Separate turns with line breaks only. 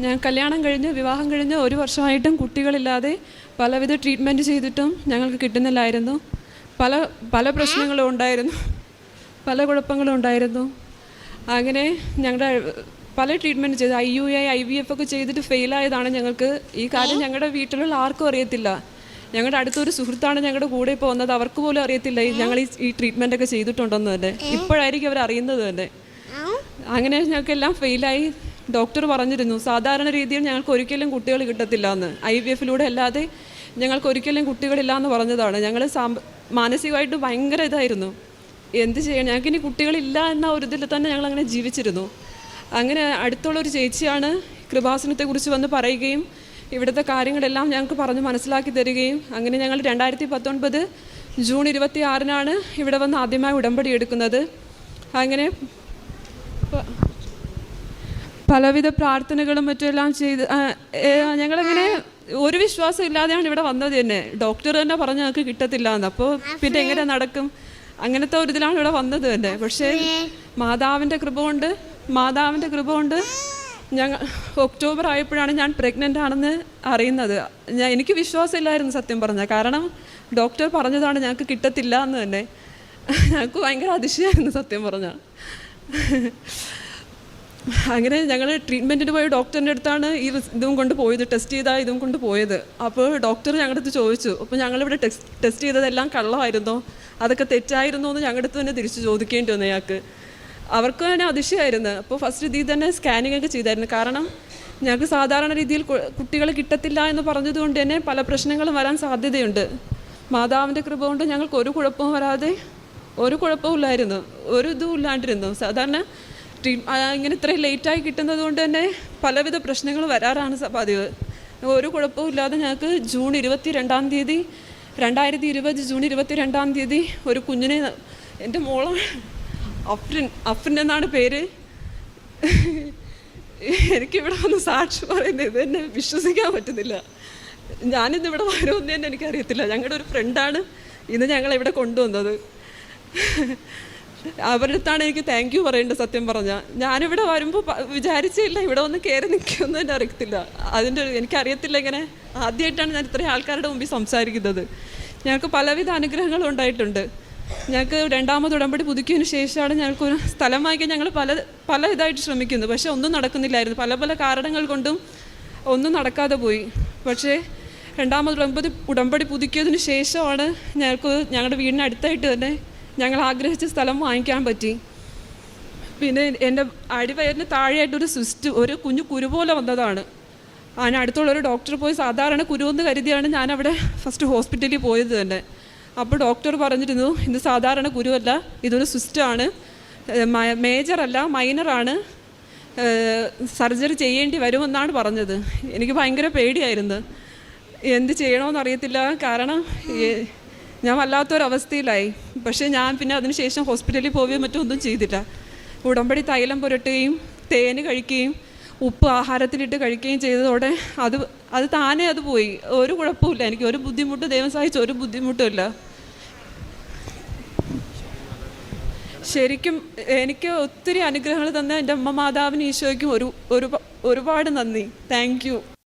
ഞാൻ കല്യാണം കഴിഞ്ഞ് വിവാഹം കഴിഞ്ഞ്. ഒരു വർഷമായിട്ടും കുട്ടികളില്ലാതെ പലവിധ ട്രീറ്റ്മെന്റ് ചെയ്തിട്ടും ഞങ്ങൾക്ക് കിട്ടുന്നില്ലായിരുന്നു. പല പല പ്രശ്നങ്ങളും ഉണ്ടായിരുന്നു. പല കുഴപ്പങ്ങളും ഉണ്ടായിരുന്നു. അങ്ങനെ ഞങ്ങളുടെ പല ട്രീറ്റ്മെന്റ് ചെയ്ത്. I U I I V F ഒക്കെ ചെയ്തിട്ട് ഫെയിലായതാണ് ഞങ്ങൾക്ക്. ഈ കാര്യം ഞങ്ങളുടെ വീട്ടിലുള്ള ആർക്കും അറിയത്തില്ല. ഞങ്ങളുടെ അടുത്തൊരു സുഹൃത്താണ് ഞങ്ങളുടെ കൂടെ ഇപ്പോൾ വന്നത്. അവർക്ക് പോലും അറിയത്തില്ല. ഞങ്ങൾ ഈ ഈ ട്രീറ്റ്മെന്റ് ഒക്കെ ചെയ്തിട്ടുണ്ടെന്ന് തന്നെ. ഇപ്പോഴായിരിക്കും അവർ അറിയുന്നത് തന്നെ. അങ്ങനെ ഞങ്ങൾക്കെല്ലാം ഫെയിലായി ഡോക്ടർ പറഞ്ഞിരുന്നു സാധാരണ രീതിയിൽ ഞങ്ങൾക്ക് ഒരിക്കലും കുട്ടികൾ കിട്ടത്തില്ല എന്ന് ഐ വി എഫിലൂടെ അല്ലാതെ ഞങ്ങൾക്ക് ഒരിക്കലും കുട്ടികളില്ല എന്ന് പറഞ്ഞതാണ്. ഞങ്ങൾ മാനസികമായിട്ട് ഭയങ്കര ഇതായിരുന്നു. എന്ത് ചെയ്യണം ഞങ്ങൾക്ക് ഇനി കുട്ടികളില്ല എന്ന ഒരു ഇതിൽ തന്നെ ഞങ്ങൾ അങ്ങനെ ജീവിച്ചിരുന്നു. അങ്ങനെ അടുത്തുള്ള ഒരു ചേച്ചിയാണ് കൃപാസനത്തെക്കുറിച്ച് വന്ന് പറയുകയും ഇവിടുത്തെ കാര്യങ്ങളെല്ലാം ഞങ്ങൾക്ക് പറഞ്ഞ് മനസ്സിലാക്കി തരികയും അങ്ങനെ ഞങ്ങൾ രണ്ടായിരത്തി പത്തൊൻപത് ജൂൺ ഇരുപത്തി ആറിനാണ് ഇവിടെ വന്ന് ആദ്യമായി ഉടമ്പടി എടുക്കുന്നത്. അങ്ങനെ പലവിധ പ്രാർത്ഥനകളും മറ്റുമെല്ലാം ചെയ്ത് ഞങ്ങളങ്ങനെ ഒരു വിശ്വാസം ഇല്ലാതെയാണ് ഇവിടെ വന്നത് തന്നെ ഡോക്ടർ തന്നെ പറഞ്ഞ ഞങ്ങൾക്ക് കിട്ടത്തില്ല എന്ന് അപ്പോൾ പിന്നെ എങ്ങനെ നടക്കും? അങ്ങനത്തെ ഒരു ഇതിലാണ് ഇവിടെ വന്നത് തന്നെ പക്ഷേ മാതാവിന്റെ കൃപ കൊണ്ട് മാതാവിന്റെ കൃപ കൊണ്ട് ഞങ്ങൾ ഒക്ടോബർ ആയപ്പോഴാണ് ഞാൻ പ്രഗ്നന്റ് ആണെന്ന് അറിയുന്നത്. ഞാൻ എനിക്ക് വിശ്വാസമില്ലായിരുന്നു സത്യം പറഞ്ഞാൽ. കാരണം ഡോക്ടർ പറഞ്ഞതാണ് ഞങ്ങൾക്ക് കിട്ടത്തില്ല എന്ന് തന്നെ. ഞങ്ങൾക്ക് ഭയങ്കര അതിശയമായിരുന്നു സത്യം പറഞ്ഞാൽ. അങ്ങനെ ഞങ്ങൾ ട്രീറ്റ്മെന്റിന് പോയ ഡോക്ടറിന്റെ അടുത്താണ് ഈ ഇതും കൊണ്ട് പോയത് ടെസ്റ്റ് ചെയ്താൽ ഇതും കൊണ്ട് പോയത്. അപ്പോൾ ഡോക്ടർ ഞങ്ങളുടെ അടുത്ത് ചോദിച്ചു അപ്പോൾ ഞങ്ങളിവിടെ ടെസ്റ്റ് ടെസ്റ്റ് ചെയ്തതെല്ലാം കള്ളമായിരുന്നോ? അതൊക്കെ തെറ്റായിരുന്നോ എന്ന് ഞങ്ങളുടെ അടുത്ത് തന്നെ തിരിച്ച് ചോദിക്കേണ്ടി വന്നു ഞങ്ങൾക്ക് അവർക്ക് തന്നെ അതിശയമായിരുന്നു അപ്പോൾ ഫസ്റ്റ് ഇതിൽ തന്നെ സ്കാനിംഗ് ഒക്കെ ചെയ്തായിരുന്നു. കാരണം ഞങ്ങൾക്ക് സാധാരണ രീതിയിൽ കുട്ടികൾ കിട്ടത്തില്ല എന്ന് പറഞ്ഞതുകൊണ്ട് തന്നെ പല പ്രശ്നങ്ങളും വരാൻ സാധ്യതയുണ്ട്. മാതാവിന്റെ കൃപ കൊണ്ട് ഞങ്ങൾക്ക് ഒരു കുഴപ്പവും വരാതെ ഒരു കുഴപ്പവും ഇല്ലായിരുന്നു. ഒരു ഇതും ഇല്ലാണ്ടിരുന്നു. സാധാരണ ട്രീ- ആ, ഇങ്ങനെ ഇത്രയും ലേറ്റായി കിട്ടുന്നത് കൊണ്ട് തന്നെ പലവിധ പ്രശ്നങ്ങൾ വരാറാണ് പതിവ്. ഒരു കുഴപ്പവും ഇല്ലാതെ ഞങ്ങൾക്ക് ജൂൺ ഇരുപത്തി രണ്ടാം തീയതി രണ്ടായിരത്തി ഇരുപത് ജൂൺ ഇരുപത്തി രണ്ടാം തീയതി ഒരു കുഞ്ഞിനെ എന്റെ മോളാണ് അഫ്രിൻ അഫ്രിൻ എന്നാണ് പേര്. എനിക്കിവിടെ വന്ന് സാക്ഷി പറയുന്നത് ഇത് എന്നെ വിശ്വസിക്കാൻ പറ്റുന്നില്ല. ഞാനിന്ന് ഇവിടെ വരുമെന്ന് തന്നെ എനിക്കറിയത്തില്ല. ഞങ്ങളുടെ ഒരു ഫ്രണ്ടാണ് ഇന്ന് ഞങ്ങളെ ഇവിടെ കൊണ്ടുവന്നത്. അവരുടെ അടുത്താണ് എനിക്ക് താങ്ക് യു പറയേണ്ടത് സത്യം പറഞ്ഞാൽ ഞാനിവിടെ വരുമ്പോൾ വിചാരിച്ചില്ല ഇവിടെ വന്ന് കയറി നിൽക്കുമെന്ന് തന്നെ അറിയത്തില്ല. അതിന്റെ എനിക്കറിയത്തില്ല ഇങ്ങനെ ആദ്യമായിട്ടാണ് ഞാൻ ഇത്രയും ആൾക്കാരുടെ മുമ്പിൽ സംസാരിക്കുന്നത്. ഞങ്ങൾക്ക് പലവിധ അനുഗ്രഹങ്ങളും ഉണ്ടായിട്ടുണ്ട്. ഞങ്ങൾക്ക് രണ്ടാമത് ഉടമ്പടി പുതുക്കിയതിന് ശേഷമാണ് ഞങ്ങൾക്ക് ഒരു സ്ഥലം വാങ്ങിക്കാൻ ഞങ്ങൾ പല പല ഇതായിട്ട് ശ്രമിക്കുന്നു. പക്ഷേ ഒന്നും നടക്കുന്നില്ലായിരുന്നു. പല പല കാരണങ്ങൾ കൊണ്ടും ഒന്നും നടക്കാതെ പോയി. പക്ഷേ രണ്ടാമത് ഉടമ്പടി ഉടമ്പടി പുതുക്കിയതിന് ശേഷമാണ് ഞങ്ങൾക്ക് ഞങ്ങളുടെ വീടിന് അടുത്തായിട്ട് തന്നെ ഞങ്ങൾ ആഗ്രഹിച്ച സ്ഥലം വാങ്ങിക്കാൻ പറ്റി. പിന്നെ എന്റെ അടിവയറിന് താഴെയായിട്ടൊരു സിസ്റ്റ് ഒരു കുഞ്ഞു കുരു പോലെ വന്നതാണ്. അതിന് അടുത്തുള്ള ഒരു ഡോക്ടർ പോയി സാധാരണ കുരുവെന്ന് കരുതിയാണ് ഞാൻ അവിടെ ഫസ്റ്റ് ഹോസ്പിറ്റലിൽ പോയത് തന്നെ. അപ്പോൾ ഡോക്ടർ പറഞ്ഞിരുന്നു ഇത് സാധാരണ കുരുവല്ല ഇതൊരു സിസ്റ്റാണ് മേജറല്ല മൈനറാണ് സർജറി ചെയ്യേണ്ടി വരുമെന്നാണ് പറഞ്ഞത്. എനിക്ക് ഭയങ്കര പേടിയായിരുന്നു. എന്ത് ചെയ്യണമെന്നറിയത്തില്ല കാരണം ഞാൻ വല്ലാത്തൊരവസ്ഥയിലായി. പക്ഷേ ഞാൻ പിന്നെ അതിനുശേഷം ഹോസ്പിറ്റലിൽ പോവുകയും മറ്റും ഒന്നും ചെയ്തില്ല. ഉടമ്പടി തൈലം പുരട്ടുകയും തേന് കഴിക്കുകയും ഉപ്പ് ആഹാരത്തിലിട്ട് കഴിക്കുകയും ചെയ്തതോടെ അത് അത് താനേ അത് പോയി. ഒരു കുഴപ്പമില്ല എനിക്ക് ഒരു ബുദ്ധിമുട്ട് ദൈവം സഹായിച്ച ഒരു ബുദ്ധിമുട്ടുമില്ല ശരിക്കും എനിക്ക് ഒത്തിരി അനുഗ്രഹങ്ങൾ തന്ന എന്റെ അമ്മ മാതാവിന് ഈശോയ്ക്കും ഒരു ഒരു ഒരുപാട് നന്ദി. താങ്ക്